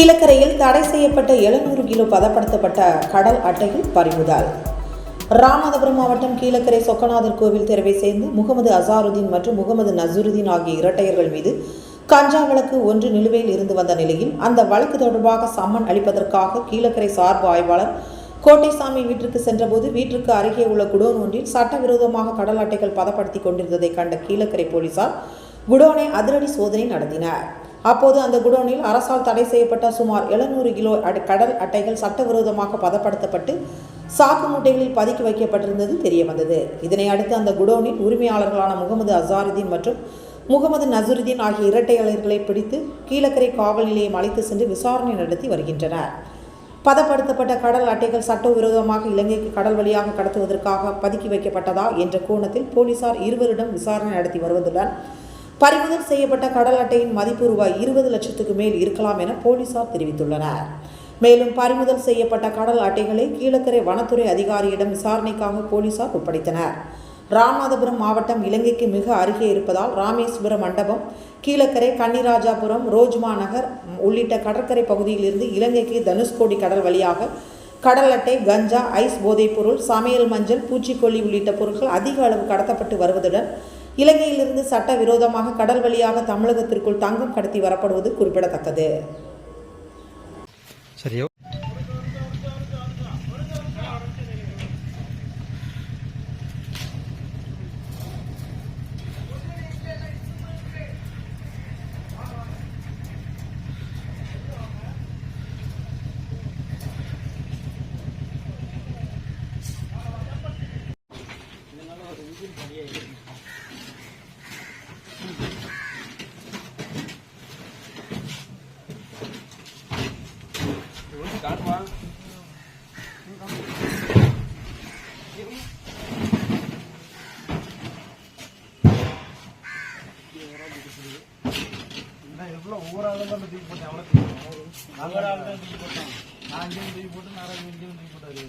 கீழக்கரையில் தடை செய்யப்பட்ட எழுநூறு கிலோ பதப்படுத்தப்பட்ட கடல் அட்டையில் பறிமுதல். ராமநாதபுரம் மாவட்டம் கீழக்கரை சொக்கநாதர் கோவில் தெருவை சேர்ந்து முகமது அசாருதீன் மற்றும் முகமது நசருதீன் ஆகிய இரட்டையர்கள் மீது கஞ்சா வழக்கு ஒன்று நிலுவையில் இருந்து வந்த நிலையில் அந்த வழக்கு தொடர்பாக சம்மன் அளிப்பதற்காக கீழக்கரை சார்பு ஆய்வாளர் கோட்டைசாமி வீட்டிற்கு சென்றபோது வீட்டிற்கு அருகே உள்ள குடோன் ஒன்றில் சட்டவிரோதமாக கடல் அட்டைகள் பதப்படுத்தி கொண்டிருந்ததை கண்ட கீழக்கரை போலீசார் குடோனை அதிரடி சோதனை நடத்தினர். அப்போது அந்த குடோனில் அரசால் தடை செய்யப்பட்ட சுமார் 700 கிலோ அட- கடல் அட்டைகள் சட்டவிரோதமாக பதப்படுத்தப்பட்டு சாக்கு மூட்டைகளில் பதுக்கி வைக்கப்பட்டிருந்தது தெரிய வந்தது இதனை அடுத்து அந்த குடோனில் உரிமையாளர்களான முகமது அசாருதீன் மற்றும் முகமது நசுருதீன் ஆகிய இரட்டையாளர்களை பிடித்து கீழக்கரை காவல் நிலையம் அழைத்து சென்று விசாரணை நடத்தி வருகின்றனர். பதப்படுத்தப்பட்ட கடல் அட்டைகள் சட்டவிரோதமாக இலங்கைக்கு கடல் வழியாக கடத்துவதற்காக பதுக்கி வைக்கப்பட்டதா என்ற கோணத்தில் போலீசார் இருவரிடம் விசாரணை நடத்தி வருவதுடன் பறிமுதல் செய்யப்பட்ட கடல் அட்டையின் மதிப்பு ரூபாய் இருபது லட்சத்துக்கு மேல் இருக்கலாம் என போலீசார் தெரிவித்துள்ளனர். மேலும் பறிமுதல் செய்யப்பட்ட கடல் அட்டைகளை கீழக்கரை வனத்துறை அதிகாரியிடம் விசாரணைக்காக போலீசார் ஒப்படைத்தனர். ராமநாதபுரம் மாவட்டம் இலங்கைக்கு மிக அருகே இருப்பதால் ராமேஸ்வரம் மண்டபம் கீழக்கரை கன்னிராஜாபுரம் ரோஜ்மா நகர் உள்ளிட்ட கடற்கரை பகுதியிலிருந்து இலங்கைக்கு தனுஷ்கோடி கடல் வழியாக கடல் அட்டை கஞ்சா ஐஸ் போதைப்பொருள் சமையல் மஞ்சள் பூச்சிக்கொல்லி உள்ளிட்ட பொருட்கள் அதிக அளவு கடத்தப்பட்டு வருவதுடன் இலங்கையிலிருந்து சட்ட விரோதமாக கடல் வழியாக தமிழகத்திற்குள் தங்கம் கடத்தி வரப்படுவது குறிப்பிடத்தக்கது. சரியோ? ఎప్పుడు ఊరాల వల్ల దిగిపోతాం ఎవరు దిగిపోతాం. నాలుగు దిగిపోతాం నాలుగు దిగిపోతే నాలుగు దిగిపోతారు.